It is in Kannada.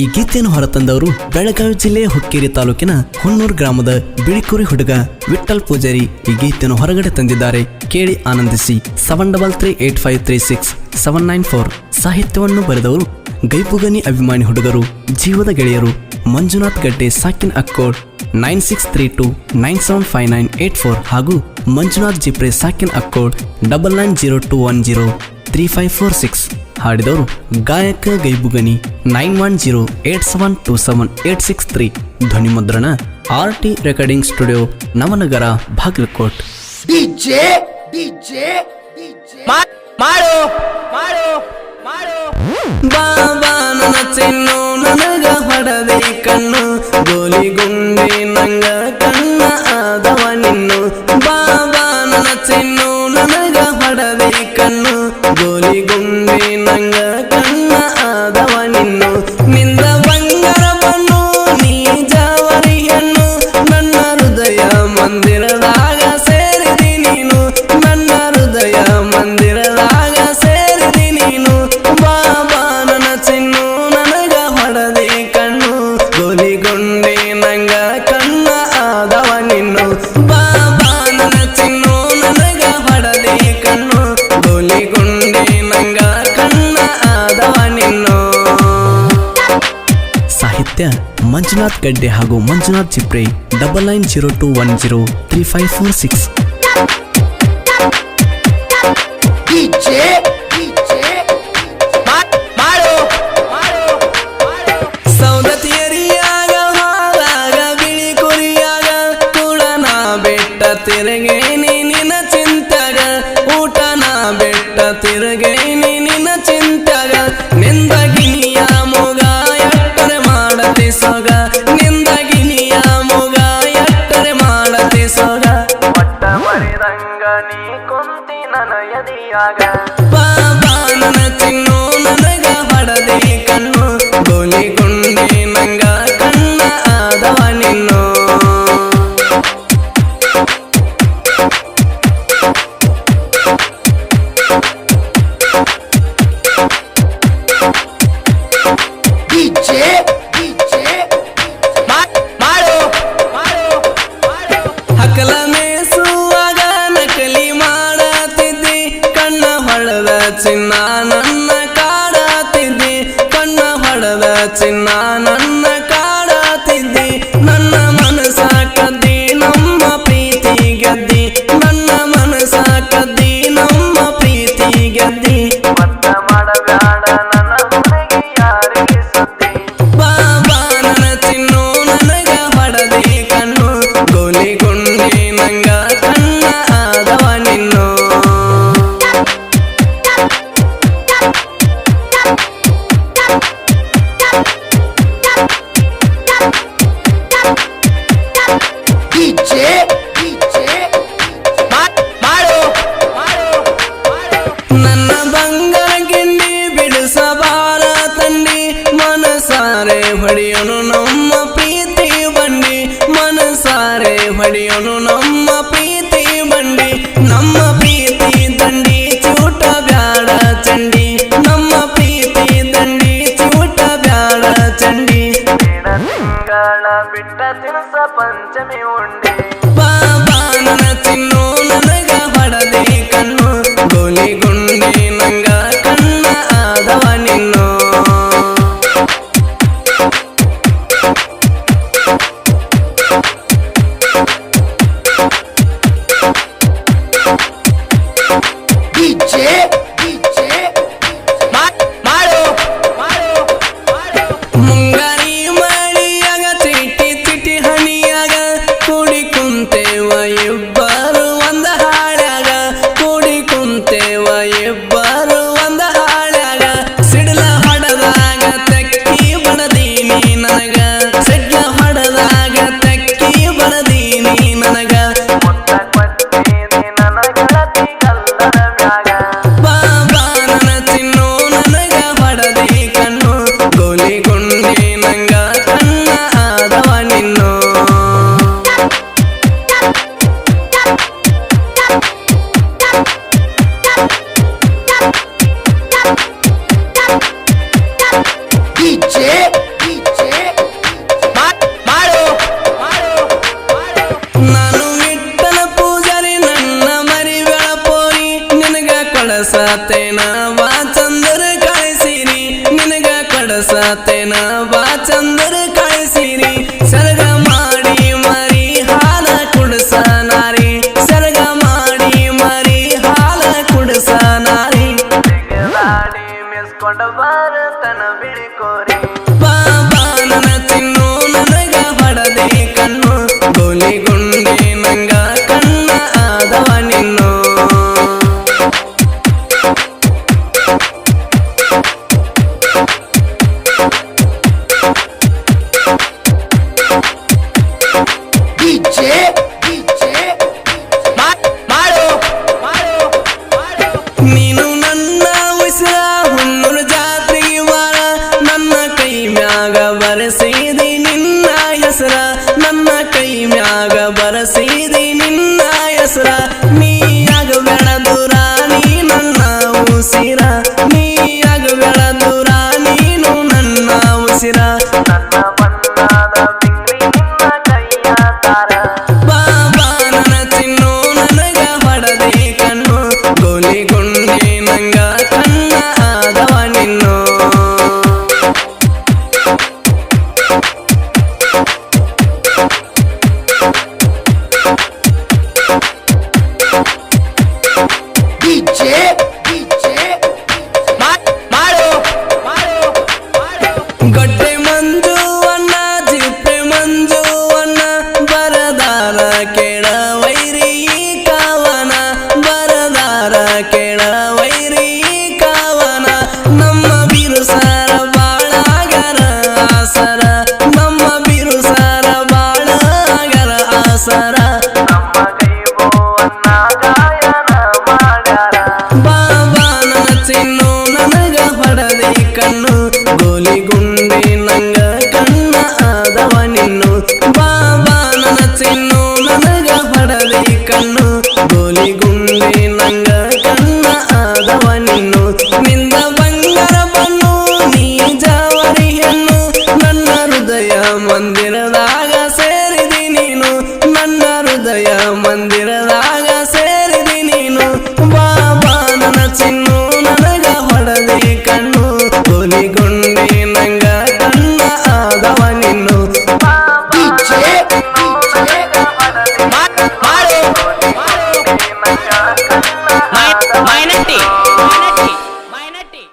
ಈ ಗೀತೆಯನ್ನು ಹೊರತಂದವರು ಬೆಳಗಾವಿ ಜಿಲ್ಲೆಯ ಹುಕ್ಕೇರಿ ತಾಲೂಕಿನ ಹುನ್ನೂರು ಗ್ರಾಮದ ಬಿಳಿಕುರಿ ಹುಡುಗ ವಿಠಲ್ ಪೂಜಾರಿ ಈ ಗೀತೆಯನ್ನು ಹೊರಗಡೆ ತಂದಿದ್ದಾರೆ. ಕೇಳಿ ಆನಂದಿಸಿ seven double three eight five three six seven nine four ಸಾಹಿತ್ಯವನ್ನು ಬರೆದವರು ಗೈಪುಗನಿ ಅಭಿಮಾನಿ ಹುಡುಗರು, ಜೀವದ ಗೆಳೆಯರು Manjunath Gadde, ಸಾಕಿನ್ Akkod nine six three two nine seven five nine eight four ಹಾಗೂ Manjunath ಜಿಪ್ರೆ, ಸಾಕಿನ್ Akkod double nine zero two one zero three five four six ಹಾಡಿದವರು ಗಾಯಕ ಗೈಬುಗನಿ nine one zero eight seven two seven eight six three. ಧ್ವನಿ ಮುದ್ರಣ R T recording studio Navanagar Bagalkot. ಮಾಡು ಮಾಡು ಮಾಡು. ಬಾಬಾ ನನ್ನ ಚಿನ್ನು. ನಿನ್ನು ಸಾಹಿತ್ಯ ಮಂಜುನಾಥ್ ಗಡ್ಡೆ ಹಾಗೂ Manjunath Chipre double nine zero two one zero three five four six DJ. ಮಾ- ಮಾಡು ಹಕಲ ಮೇಸುವಾಗ ನಕಲಿ ಕಣ್ಣ ಹೊಡೆದ ಚಿನ್ನ ನನ್ನ ಕಾಡತಿದ್ದಿ ಕಣ್ಣ ಹೊಡೆದ ಚಿನ್ನ ನನ್ನ ಬಿಟ್ಟ ತಿನ್ಸ ಪಂಚಮಿ ಉಂಡೆ ಬಾಬಾ ನನ್ನ ಬೆಳಸತೇನ ಬಾ ಚಂದ್ರ ಕಳಿಸಿರಿ ಸರ್ಗ ಮಾಡಿ ಮರಿ ಹಾಲ ಕುಡಸ ನಾರಿ ಸರ್ಗ ಮಾಡಿ ಮರಿ ಹಾಲ ಕುಡಸ ನಾರಿ ಮಿಸ್ಕೊಂಡ ಬಾರತನ ಬಿಳಿ ಕೋರಿ. person